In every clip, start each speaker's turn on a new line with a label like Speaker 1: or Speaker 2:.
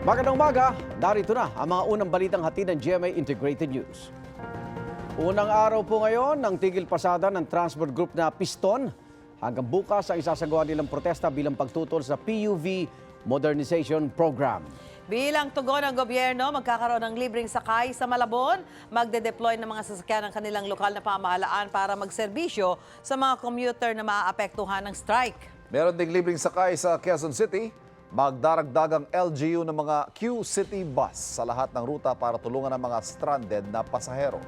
Speaker 1: Magandang umaga, narito na ang mga unang balitang hatid ng GMA Integrated News. Unang araw po ngayon ng tigil pasada ng transport group na Piston. Hanggang bukas ang isasagawa nilang protesta bilang pagtutol sa PUV Modernization Program.
Speaker 2: Bilang tugon ng gobyerno, magkakaroon ng libreng sakay sa Malabon, magde-deploy ng mga sasakyan ng kanilang lokal na pamahalaan para magserbisyo sa mga commuter na maaapektuhan ng strike.
Speaker 3: Meron ding libreng sakay sa Quezon City. Magdaragdagang LGU ng mga Q-City bus sa lahat ng ruta para tulungan ang mga stranded na pasahero.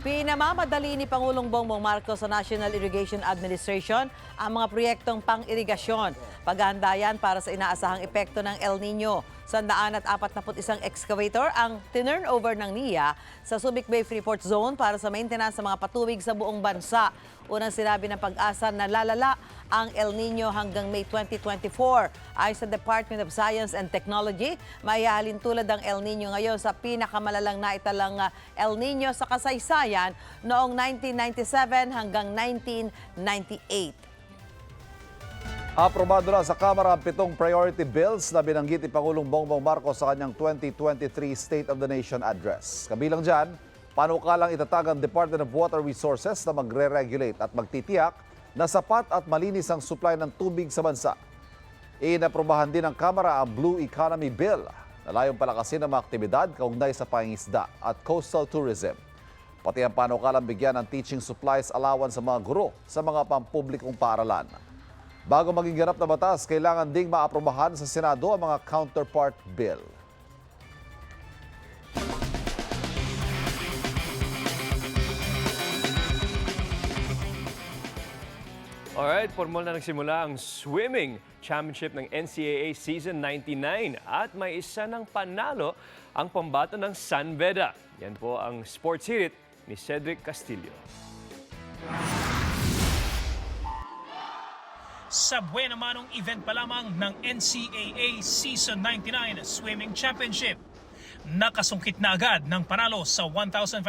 Speaker 2: Pinamamadali ni Pangulong Bongbong Marcos sa National Irrigation Administration ang mga proyektong pang-irigasyon. Paghahanda yan para sa inaasahang epekto ng El Nino. Sandaan at 41 excavator ang tinurnover ng NIA sa Subic Bay Freeport Zone para sa maintenance sa mga patubig sa buong bansa. Unang sinabi ng pag-asa na lalala ang El Nino hanggang May 2024. Ayon sa Department of Science and Technology, mayahalin tulad ang El Nino ngayon sa pinakamalalang naitalang ah, El Nino sa kasaysayan noong 1997 hanggang 1998.
Speaker 3: Aprobado na sa Kamara ang pitong priority bills na binanggit ni Pangulong Bongbong Marcos sa kanyang 2023 State of the Nation Address. Kabilang dyan, panukalang itatag ang Department of Water Resources na magre-regulate at magtitiyak na sapat at malinis ang supply ng tubig sa bansa. Inaprobahan din ng Kamara ang Blue Economy Bill na layong palakasin ang mga aktibidad kaugnay sa pangingisda at coastal tourism. Pati ang panukalang bigyan ng teaching supplies allowance sa mga guro sa mga pampublikong paaralan. Bago maging ganap na batas, kailangan ding maaprobahan sa Senado ang mga counterpart bill.
Speaker 4: Alright, formal na nagsimula ang swimming championship ng NCAA Season 99 at may isa ng panalo ang pambato ng San Beda. Yan po ang sports hirit ni Cedric Castillo.
Speaker 5: Sa buwan naman event pa lamang ng NCAA Season 99 Swimming Championship. Nakasungkit na agad ng panalo sa 1,500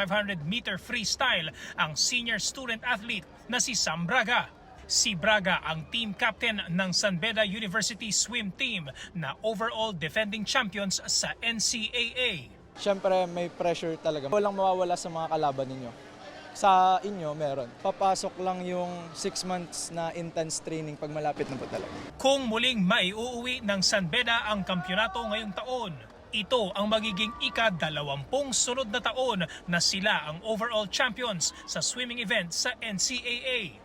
Speaker 5: meter freestyle ang senior student athlete na si Sam Braga. Si Braga ang team captain ng San Beda University swim team na overall defending champions sa NCAA.
Speaker 6: Siyempre may pressure talaga. Walang mawawala sa mga kalaban ninyo. Sa inyo, meron. Papasok lang yung 6 months na intense training pag malapit na po talaga.
Speaker 5: Kung muling maiuuwi ng San Beda ang kampyonato ngayong taon, ito ang magiging ika-dalawampung sunod na taon na sila ang overall champions sa swimming event sa NCAA.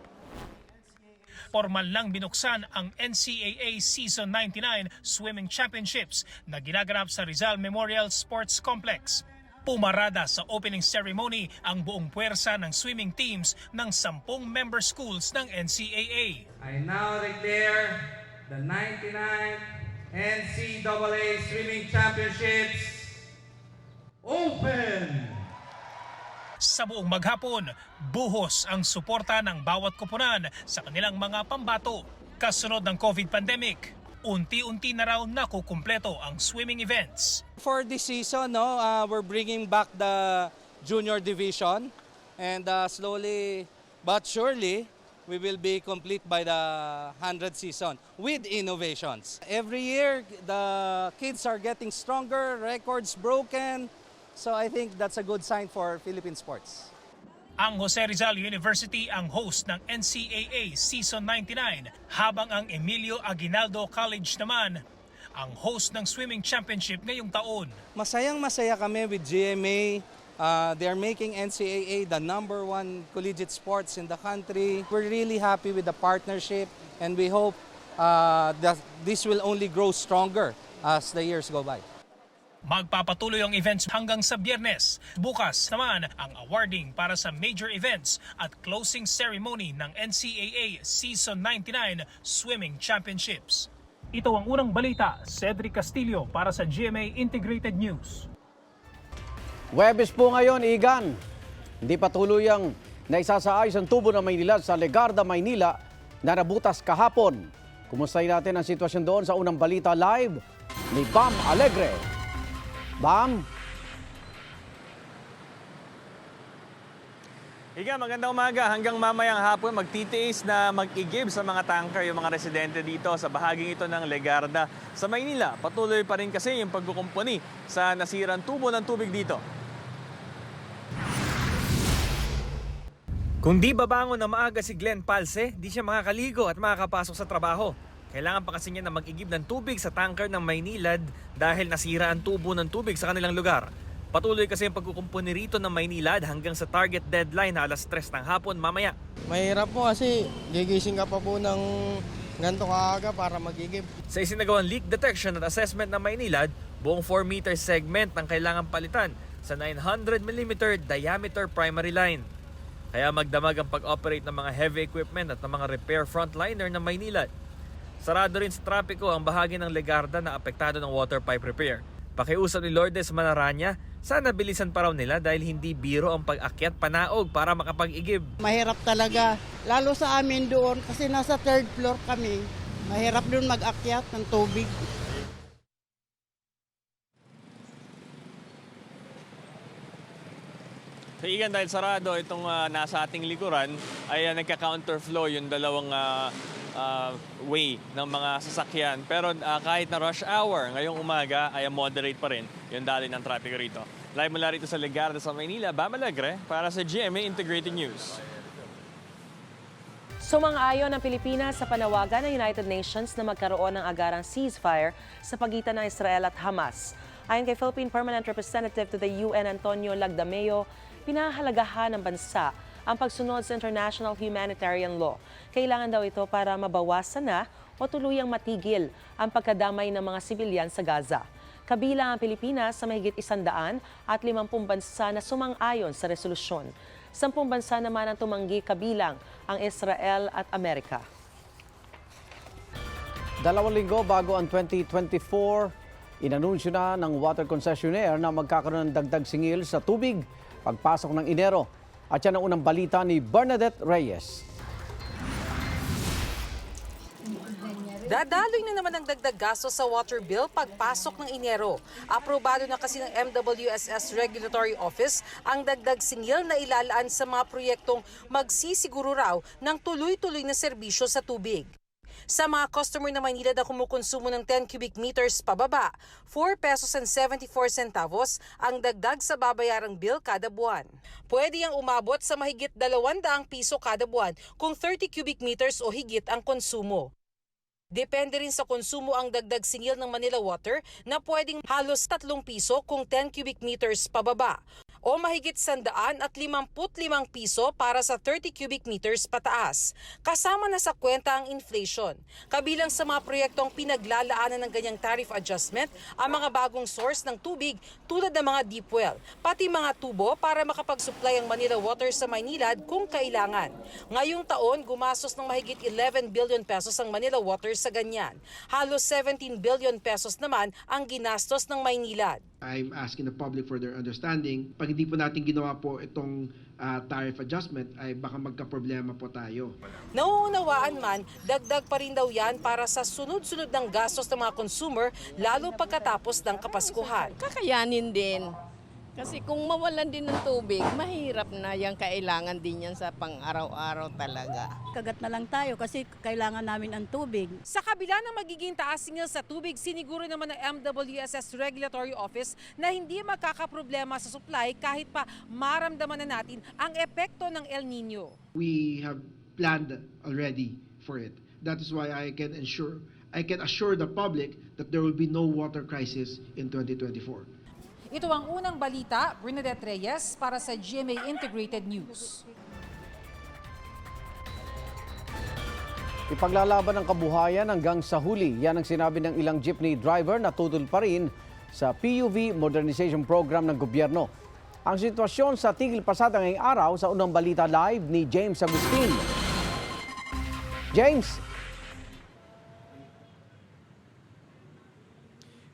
Speaker 5: Formal lang binuksan ang NCAA Season 99 Swimming Championships na ginaganap sa Rizal Memorial Sports Complex. Pumarada sa opening ceremony ang buong puwersa ng swimming teams ng sampung member schools ng NCAA.
Speaker 7: I now declare the 99th NCAA Swimming Championships open!
Speaker 5: Sa buong maghapon, buhos ang suporta ng bawat kupunan sa kanilang mga pambato. Kasunod ng COVID pandemic, unti-unti na raw nakukumpleto ang swimming events.
Speaker 6: For this season, no, uh, we're bringing back the junior division and uh, slowly but surely we will be complete by the 100 season with innovations. Every year the kids are getting stronger, records broken. So I think that's a good sign for Philippine sports.
Speaker 5: Ang Jose Rizal University ang host ng NCAA Season 99 habang ang Emilio Aguinaldo College naman ang host ng swimming championship ngayong taon.
Speaker 6: Masayang masaya kami with GMA. Uh, they are making NCAA the number one collegiate sports in the country. We're really happy with the partnership and we hope uh, that this will only grow stronger as the years go by.
Speaker 5: Magpapatuloy ang events hanggang sa biyernes. Bukas naman ang awarding para sa major events at closing ceremony ng NCAA Season 99 Swimming Championships. Ito ang unang balita, Cedric Castillo para sa GMA Integrated News.
Speaker 1: Webes po ngayon, Igan. Hindi pa tuluyang naisasaayos ang tubo ng Maynila sa Legarda, Maynila na nabutas kahapon. Kumustahin natin ang sitwasyon doon sa unang balita live ni Bam Alegre. Bam?
Speaker 8: Iga, magandang umaga. Hanggang mamayang hapon, magtitiis na mag-igib sa mga tanker yung mga residente dito sa bahaging ito ng Legarda. Sa Maynila, patuloy pa rin kasi yung pagkukumpuni sa nasirang tubo ng tubig dito. Kung di babangon na maaga si Glenn Palse, di siya makakaligo at makakapasok sa trabaho. Kailangan pa kasi niya na mag-igib ng tubig sa tanker ng Maynilad dahil nasira ang tubo ng tubig sa kanilang lugar. Patuloy kasi ang pagkukumpuni rito ng Maynilad hanggang sa target deadline na alas 3 ng hapon mamaya.
Speaker 9: Mahirap po kasi gigising ka pa po ng ganito kaaga para magigib.
Speaker 8: Sa isinagawang leak detection at assessment ng Maynilad, buong 4 meter segment ang kailangan palitan sa 900 mm diameter primary line. Kaya magdamag ang pag-operate ng mga heavy equipment at ng mga repair frontliner ng Maynilad. Sarado rin sa trapiko ang bahagi ng Legarda na apektado ng water pipe repair. Pakiusap ni Lourdes Manaranya, sana bilisan pa raw nila dahil hindi biro ang pag-akyat panaog para makapag-igib.
Speaker 10: Mahirap talaga, lalo sa amin doon kasi nasa third floor kami. Mahirap doon mag-akyat ng tubig.
Speaker 8: Sa Igan, dahil sarado itong ah, nasa ating likuran, ay uh, nagka-counterflow yung dalawang ah, ah, way ng mga sasakyan. Pero ah, kahit na rush hour, ngayong umaga ay moderate pa rin yung dali ng traffic rito. Live mula rito sa Legarda sa Maynila, Bam Alegre para sa GMA Integrated News.
Speaker 11: Sumang-ayon ang Pilipinas sa panawagan ng United Nations na magkaroon ng agarang ceasefire sa pagitan ng Israel at Hamas. Ayon kay Philippine Permanent Representative to the UN Antonio Lagdameo, pinahalagahan ng bansa ang pagsunod sa international humanitarian law. Kailangan daw ito para mabawasan na o tuluyang matigil ang pagkadamay ng mga sibilyan sa Gaza. Kabilang ang Pilipinas sa mahigit isandaan at limampung bansa na sumang-ayon sa resolusyon. Sampung bansa naman ang tumanggi kabilang ang Israel at Amerika.
Speaker 1: Dalawang linggo bago ang 2024, inanunsyo na ng water concessionaire na magkakaroon ng dagdag singil sa tubig pagpasok ng Enero. At yan ang unang balita ni Bernadette Reyes.
Speaker 12: Dadaloy na naman ang dagdag gasto sa water bill pagpasok ng Enero. Aprobado na kasi ng MWSS Regulatory Office ang dagdag singil na ilalaan sa mga proyektong magsisiguro raw ng tuloy-tuloy na serbisyo sa tubig. Sa mga customer na Maynila na kumukonsumo ng 10 cubic meters pababa, 4 pesos and 74 centavos ang dagdag sa babayarang bill kada buwan. Pwede yang umabot sa mahigit 200 piso kada buwan kung 30 cubic meters o higit ang konsumo. Depende rin sa konsumo ang dagdag singil ng Manila Water na pwedeng halos 3 piso kung 10 cubic meters pababa o mahigit 100 at 55 piso para sa 30 cubic meters pataas. Kasama na sa kwenta ang inflation. Kabilang sa mga proyektong pinaglalaanan ng ganyang tariff adjustment ang mga bagong source ng tubig tulad ng mga deep well, pati mga tubo para makapag-supply ang Manila Water sa Maynilad kung kailangan. Ngayong taon, gumastos ng mahigit 11 billion pesos ang Manila Water sa ganyan. Halos 17 billion pesos naman ang ginastos ng Maynilad.
Speaker 13: I'm asking the public for their understanding. Pag hindi po natin ginawa po itong ah, tariff adjustment, ay baka magka-problema po tayo.
Speaker 12: Nauunawaan man, dagdag pa rin daw yan para sa sunod-sunod ng gastos ng mga consumer lalo pagkatapos ng Kapaskuhan.
Speaker 10: Kakayanin din. Kasi kung mawalan din ng tubig, mahirap na yan. Kailangan din yan sa pang-araw-araw talaga.
Speaker 11: Kagat na lang tayo kasi kailangan namin ang tubig.
Speaker 12: Sa kabila ng magiging taas singil sa tubig, siniguro naman ng MWSS Regulatory Office na hindi magkakaproblema sa supply kahit pa maramdaman na natin ang epekto ng El Nino.
Speaker 13: We have planned already for it. That is why I can ensure I can assure the public that there will be no water crisis in 2024.
Speaker 12: Ito ang unang balita, Bernadette Reyes para sa GMA Integrated News.
Speaker 1: Ipaglalaban ng kabuhayan hanggang sa huli. Yan ang sinabi ng ilang jeepney driver na tutol pa rin sa PUV Modernization Program ng gobyerno. Ang sitwasyon sa Tigil Pasada ngayong araw sa unang balita live ni James Agustin. James,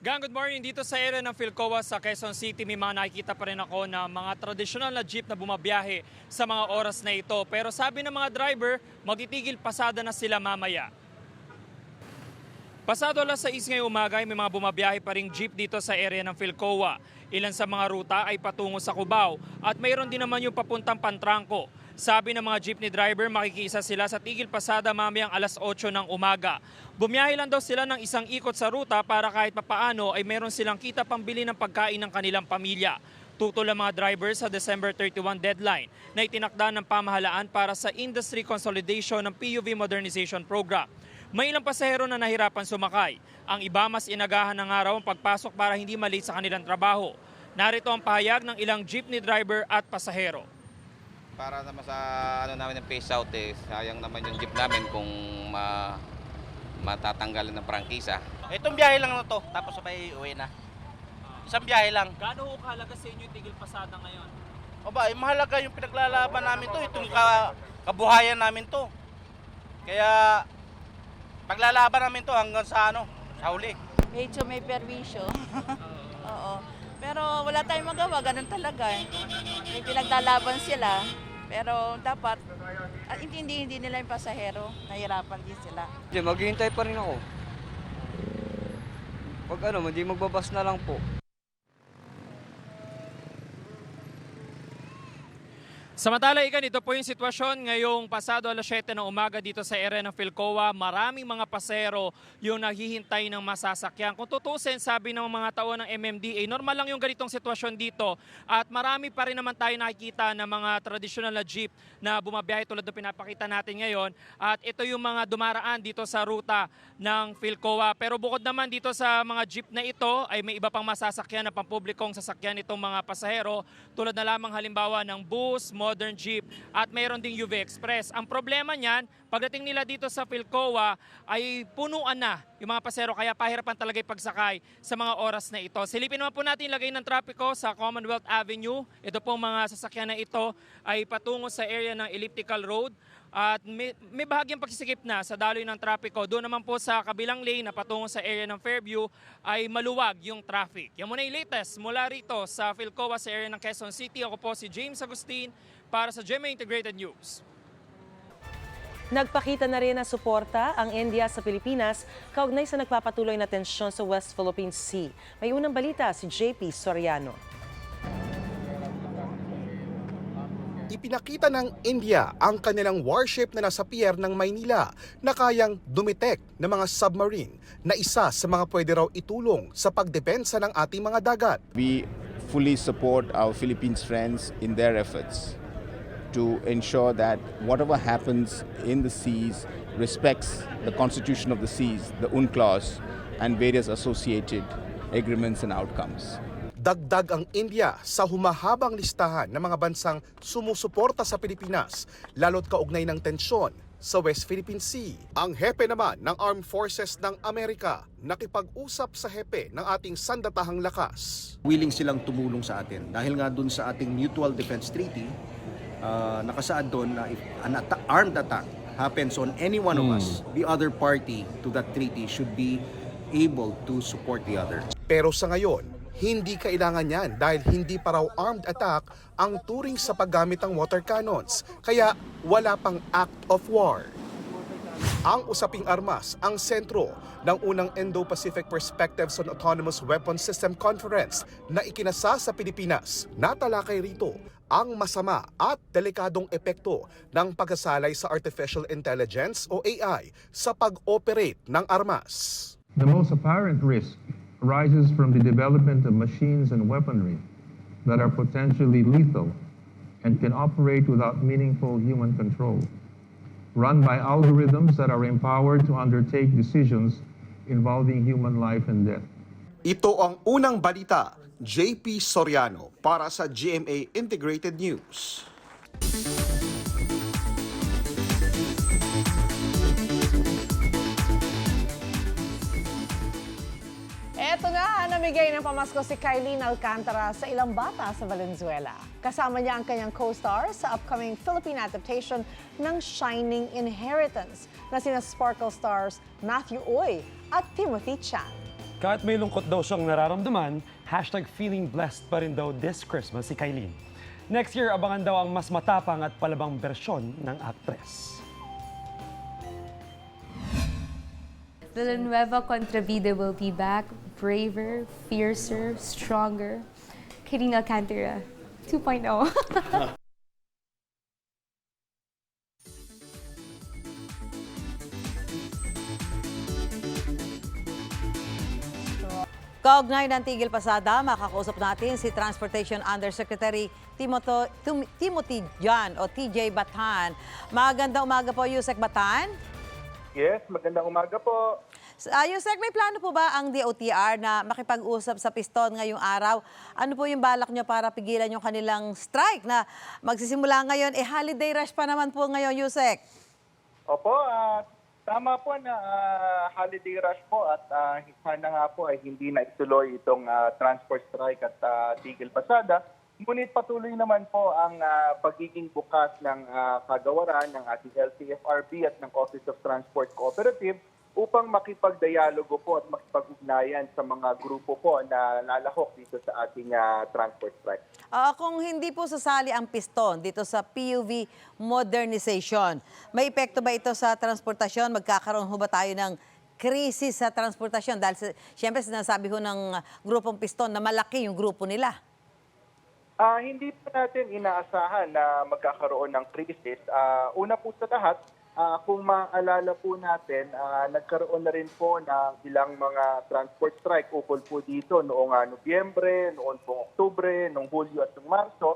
Speaker 8: Gang, good morning. Dito sa area ng Philcoa sa Quezon City, may mga nakikita pa rin ako na mga tradisyonal na jeep na bumabiyahe sa mga oras na ito. Pero sabi ng mga driver, magtitigil pasada na sila mamaya. Pasado alas 6 ngayong umaga, ay may mga bumabiyahe pa ring jeep dito sa area ng Philcoa. Ilan sa mga ruta ay patungo sa Cubao at mayroon din naman yung papuntang Pantranco.
Speaker 14: Sabi ng mga jeepney driver, makikisa sila sa tigil pasada mamayang alas 8 ng umaga. Bumiyahe lang daw sila ng isang ikot sa ruta para kahit papaano ay meron silang kita pambili ng pagkain ng kanilang pamilya. Tutol ang mga drivers sa December 31 deadline na itinakda ng pamahalaan para sa industry consolidation ng PUV modernization program. May ilang pasahero na nahirapan sumakay. Ang iba mas inagahan ng araw ang pagpasok para hindi malate sa kanilang trabaho. Narito ang pahayag ng ilang jeepney driver at pasahero.
Speaker 15: Para naman sa ano namin ng phase out eh, sayang naman yung jeep namin kung ma matatanggalan ng prangkisa.
Speaker 16: Itong biyahe lang na to, tapos sabay uwi na. Isang biyahe lang.
Speaker 14: Gaano kahalaga sa inyo yung tigil pasada ngayon?
Speaker 16: O ba, eh, mahalaga yung pinaglalaban namin to, itong ka, kabuhayan namin to. Kaya paglalaban namin to hanggang sa ano, sa huli.
Speaker 10: Medyo may perwisyo. Oo. Pero wala tayong magawa, ganun talaga eh. May pinaglalaban sila. Pero dapat, at hindi, hindi, hindi nila yung pasahero, nahirapan din sila.
Speaker 9: Maghihintay pa rin ako. Pag ano, hindi magbabas na lang po.
Speaker 14: Samantala, ikan, ito po yung sitwasyon ngayong pasado alas 7 ng umaga dito sa area ng Philcoa. Maraming mga pasero yung naghihintay ng masasakyan. Kung tutusin, sabi ng mga tao ng MMDA, normal lang yung ganitong sitwasyon dito. At marami pa rin naman tayo nakikita ng mga traditional na jeep na bumabiyahe tulad ng pinapakita natin ngayon. At ito yung mga dumaraan dito sa ruta ng Philcoa. Pero bukod naman dito sa mga jeep na ito, ay may iba pang masasakyan na pampublikong sasakyan itong mga pasahero. Tulad na lamang halimbawa ng bus, modern jeep at mayroon ding UV Express. Ang problema niyan, pagdating nila dito sa Philcoa ay punuan na yung mga pasero kaya pahirapan talaga pagsakay sa mga oras na ito. Silipin naman po natin lagay ng trapiko sa Commonwealth Avenue. Ito pong mga sasakyan na ito ay patungo sa area ng Elliptical Road at may, may bahagyang pagsisikip na sa daloy ng trapiko. Doon naman po sa kabilang lane na patungo sa area ng Fairview ay maluwag yung traffic. Yan muna yung latest mula rito sa Philcoa sa area ng Quezon City. Ako po si James Agustin para sa GMA Integrated News.
Speaker 11: Nagpakita na rin na suporta ang India sa Pilipinas kaugnay sa nagpapatuloy na tensyon sa West Philippine Sea. May unang balita si JP Soriano.
Speaker 17: Ipinakita ng India ang kanilang warship na nasa pier ng Maynila na kayang dumitek ng mga submarine na isa sa mga pwede raw itulong sa pagdepensa ng ating mga dagat.
Speaker 18: We fully support our Philippines friends in their efforts to ensure that whatever happens in the seas respects the constitution of the seas, the UNCLOS, and various associated agreements and outcomes.
Speaker 17: Dagdag ang India sa humahabang listahan ng mga bansang sumusuporta sa Pilipinas, lalo't kaugnay ng tensyon sa West Philippine Sea. Ang hepe naman ng Armed Forces ng Amerika nakipag-usap sa hepe ng ating sandatahang lakas.
Speaker 19: willing silang tumulong sa atin dahil nga dun sa ating Mutual Defense Treaty uh, nakasaad doon na if an atta- armed attack happens on any one of us the other party to that treaty should be able to support the other
Speaker 17: Pero sa ngayon, hindi kailangan yan dahil hindi pa raw armed attack ang turing sa paggamit ng water cannons, kaya wala pang act of war. Ang usaping armas ang sentro ng unang Indo-Pacific Perspectives on Autonomous Weapons System Conference na ikinasa sa Pilipinas. Natalakay rito ang masama at delikadong epekto ng pagkasalay sa artificial intelligence o AI sa pag-operate ng armas.
Speaker 20: The most apparent risk arises from the development of machines and weaponry that are potentially lethal and can operate without meaningful human control, run by algorithms that are empowered to undertake decisions involving human life and death.
Speaker 17: Ito ang unang balita, JP Soriano para sa GMA Integrated News.
Speaker 21: Na, namigay ng pamasko si Kylene Alcantara sa ilang bata sa Valenzuela. Kasama niya ang kanyang co-star sa upcoming Philippine adaptation ng Shining Inheritance na sina Sparkle stars Matthew Oy at Timothy Chan.
Speaker 22: Kahit may lungkot daw siyang nararamdaman, hashtag feeling blessed pa rin daw this Christmas si Kylene. Next year, abangan daw ang mas matapang at palabang bersyon ng actress.
Speaker 23: Villanueva Contravida will be back, braver, fiercer, stronger. Katrina Alcantara 2.0.
Speaker 2: Kaugnay ng Tigil Pasada, makakausap natin si Transportation Undersecretary Timothy, Timothy John o TJ Batan. Magandang umaga po, Yusek Batan.
Speaker 24: Yes, magandang umaga po.
Speaker 2: Uh, Yusek, may plano po ba ang DOTR na makipag-usap sa piston ngayong araw? Ano po yung balak nyo para pigilan yung kanilang strike na magsisimula ngayon? Eh, holiday rush pa naman po ngayon, Yusek.
Speaker 24: Opo, ah, tama po na ah, holiday rush po at ah, sana nga po ay hindi na ituloy itong ah, transport strike at ah, tigil pasada. Ngunit patuloy naman po ang ah, pagiging bukas ng ah, kagawaran ng ating LTFRB at ng Office of Transport Cooperative upang makipagdialogo po at makipag-ugnayan sa mga grupo po na lalahok dito sa ating ah, transport strike.
Speaker 2: Ah, kung hindi po sasali ang piston dito sa PUV modernization, may epekto ba ito sa transportasyon? Magkakaroon ho ba tayo ng krisis sa transportasyon? Dahil siyempre sinasabi ho ng grupong piston na malaki yung grupo nila.
Speaker 24: Ah, hindi po natin inaasahan na magkakaroon ng krisis. Ah, una po sa lahat, ah, kung maaalala po natin, ah, nagkaroon na rin po ng ilang mga transport strike ukol po dito noong ah, Nobyembre, noong po Oktubre, noong Hulyo at noong Marso.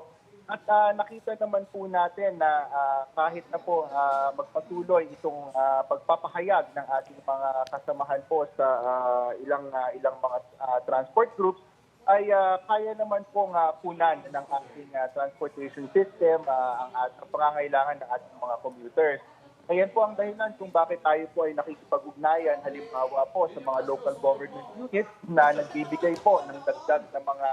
Speaker 24: At ah, nakita naman po natin na ah, kahit na po ah, magpatuloy itong ah, pagpapahayag ng ating mga kasamahan po sa ah, ilang ah, ilang mga ah, transport groups, ay ah, kaya naman pong uh, punan ng ating ah, transportation system ah, ang, ang pangangailangan ng ating mga commuters. Ayan po ang dahilan kung bakit tayo po ay nakikipag-ugnayan halimbawa po sa mga local government units na nagbibigay po ng dagdag na mga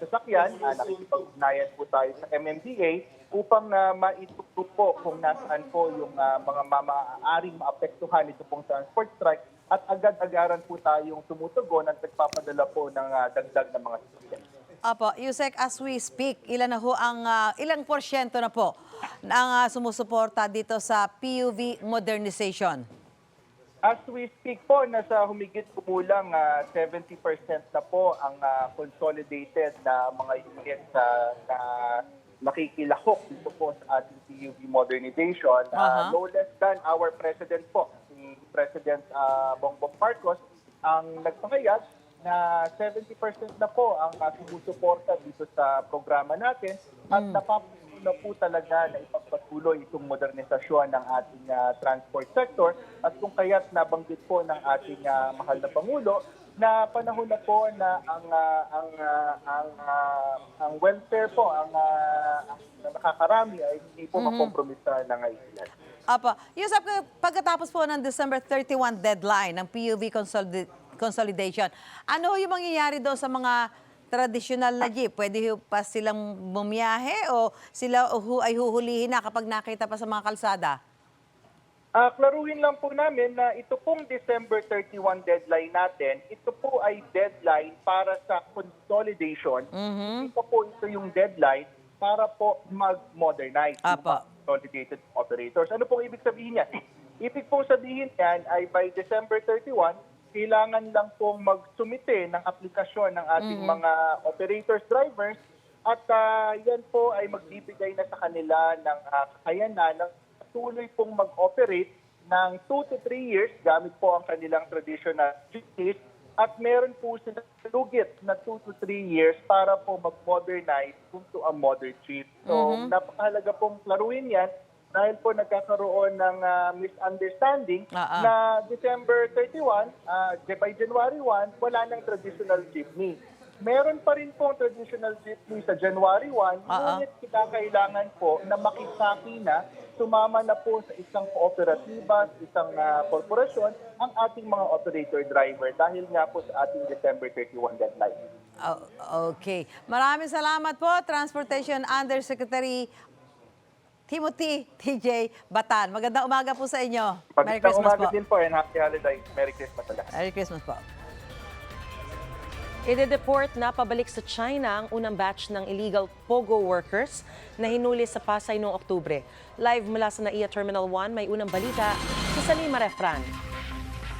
Speaker 24: sasakyan. Uh, nakikipag-ugnayan po tayo sa MMDA upang na maituturo po kung nasaan po yung ah, mga maaaring maapektuhan ito pong transport strike at agad-agaran po tayong tumutugon at nagpapadala po ng ah, dagdag na mga sasakyan.
Speaker 2: Apo, Yusek, as we speak, ilan na ho ang, ah, ilang porsyento na po ang ah, sumusuporta dito sa PUV modernization?
Speaker 24: As we speak po, nasa humigit kumulang ah, 70% na po ang ah, consolidated na mga units ah, na nakikilahok dito po sa ating PUV modernization. Ah,
Speaker 2: Aha.
Speaker 24: no less than our president po, si President ah, Bongbong Marcos, ang nagpangayag na 70% na po ang uh, sumusuporta dito sa programa natin at napapuno na po talaga na ipagpatuloy itong modernisasyon ng ating ah, transport sector at kung kaya't nabanggit po ng ating ah, mahal na Pangulo na panahon na po na ang ah, ang ah, ang ah, ang welfare po ang, ah, ang nakakarami ay hindi po
Speaker 2: Mhm.
Speaker 24: makompromisa na ngayon.
Speaker 2: Apo, Yusek, pagkatapos po ng December 31 deadline ng PUV consolid- consolidation, ano yung mangyayari doon sa mga traditional na jeep? Pwede pa silang bumiyahe o sila ay huhulihin na kapag nakita pa sa mga kalsada?
Speaker 24: Ah, klaruhin lang po namin na ito pong December 31 deadline natin, ito po ay deadline para sa consolidation. Ito po ito yung deadline para po mag-modernize yung mga consolidated operators. Ano pong ibig sabihin niyan? Ibig pong sabihin yan ay by December 31, kailangan lang pong magsumite ng aplikasyon ng ating
Speaker 25: Mhm.
Speaker 24: mga operators, drivers, at ah, yan po ay magbibigay na sa kanila ng uh, kakayanan ng tuloy pong mag-operate ng 2 to 3 years gamit po ang kanilang traditional jeepneys at meron po sila lugit na 2 to 3 years para po mag-modernize to a modern jeep. So,
Speaker 25: Mhm.
Speaker 24: napakahalaga pong klaruin yan dahil po nagkakaroon ng ah, misunderstanding
Speaker 25: ah.
Speaker 24: na December 31, ah, by January 1, wala nang traditional jeepney. Meron pa rin pong traditional jeepney sa January 1,
Speaker 25: Ah, ah.
Speaker 24: ngunit kinakailangan po na makisaki na, sumama na po sa isang kooperatiba, sa isang korporasyon, ang ating mga operator driver dahil nga po sa ating December 31 deadline.
Speaker 2: Oh, okay. Maraming salamat po, Transportation Undersecretary Timothy TJ Batan. Magandang umaga po sa inyo. Merry
Speaker 24: Magandang
Speaker 2: Christmas
Speaker 24: umaga
Speaker 2: po.
Speaker 24: din po and happy holidays. Merry Christmas sa lahat.
Speaker 2: Merry Christmas po.
Speaker 11: Ide-deport na pabalik sa China ang unang batch ng illegal POGO workers na hinuli sa Pasay noong Oktubre. Live mula sa NAIA Terminal 1, may unang balita sa Salima Refran.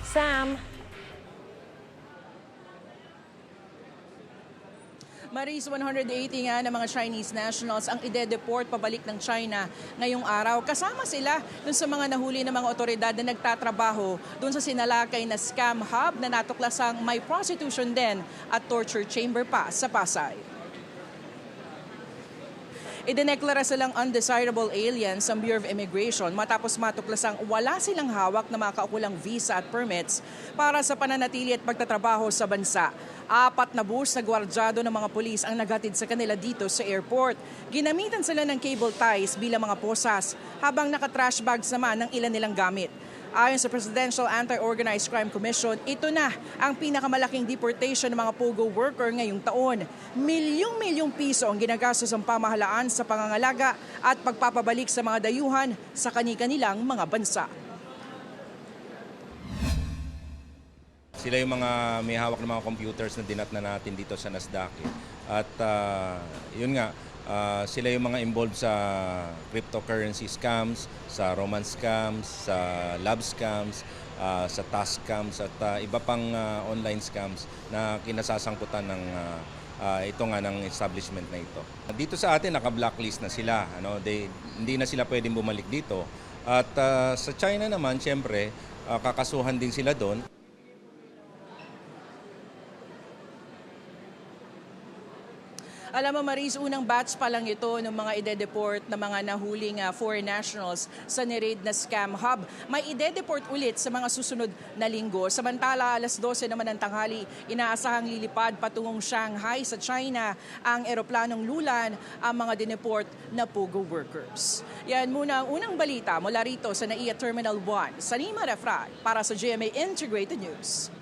Speaker 11: Sam,
Speaker 26: Maris, 180 nga ng mga Chinese nationals ang ide-deport pabalik ng China ngayong araw. Kasama sila dun sa mga nahuli ng mga otoridad na nagtatrabaho dun sa sinalakay na scam hub na natuklasang may prostitution din at torture chamber pa sa Pasay. Idineklara silang undesirable aliens sa Bureau of Immigration matapos matuklasang wala silang hawak na mga kaukulang visa at permits para sa pananatili at pagtatrabaho sa bansa. Apat na bus na gwardyado ng mga pulis ang naghatid sa kanila dito sa airport. Ginamitan sila ng cable ties bilang mga posas habang naka-trash bags naman ng ilan nilang gamit. Ayon sa Presidential Anti-Organized Crime Commission, ito na ang pinakamalaking deportation ng mga POGO worker ngayong taon. Milyong-milyong piso ang ginagastos ng pamahalaan sa pangangalaga at pagpapabalik sa mga dayuhan sa kani-kanilang mga bansa.
Speaker 27: Sila yung mga may hawak ng mga computers na dinat na natin dito sa Nasdaq. eh. At ah, yun nga, ah, sila yung mga involved sa cryptocurrency scams, sa romance scams, sa love scams, ah, sa task scams at ah, iba pang ah, online scams na kinasasangkutan ng ah, ah, ito nga ng establishment na ito. Dito sa atin naka-blacklist na sila, ano, they, hindi na sila pwedeng bumalik dito. At ah, sa China naman, siyempre, ah, kakasuhan din sila doon.
Speaker 26: Alam mo Maris, unang batch pa lang ito ng mga ide-deport na mga nahuling ah, foreign nationals sa niraid na scam hub. May ide-deport ulit sa mga susunod na linggo. Samantala, alas 12 naman ng tanghali, inaasahang lilipad patungong Shanghai sa China ang eroplanong lulan ang mga dineport na POGO workers. Yan muna ang unang balita mula rito sa NAIA Terminal 1. Sanima Refrat para sa GMA Integrated News.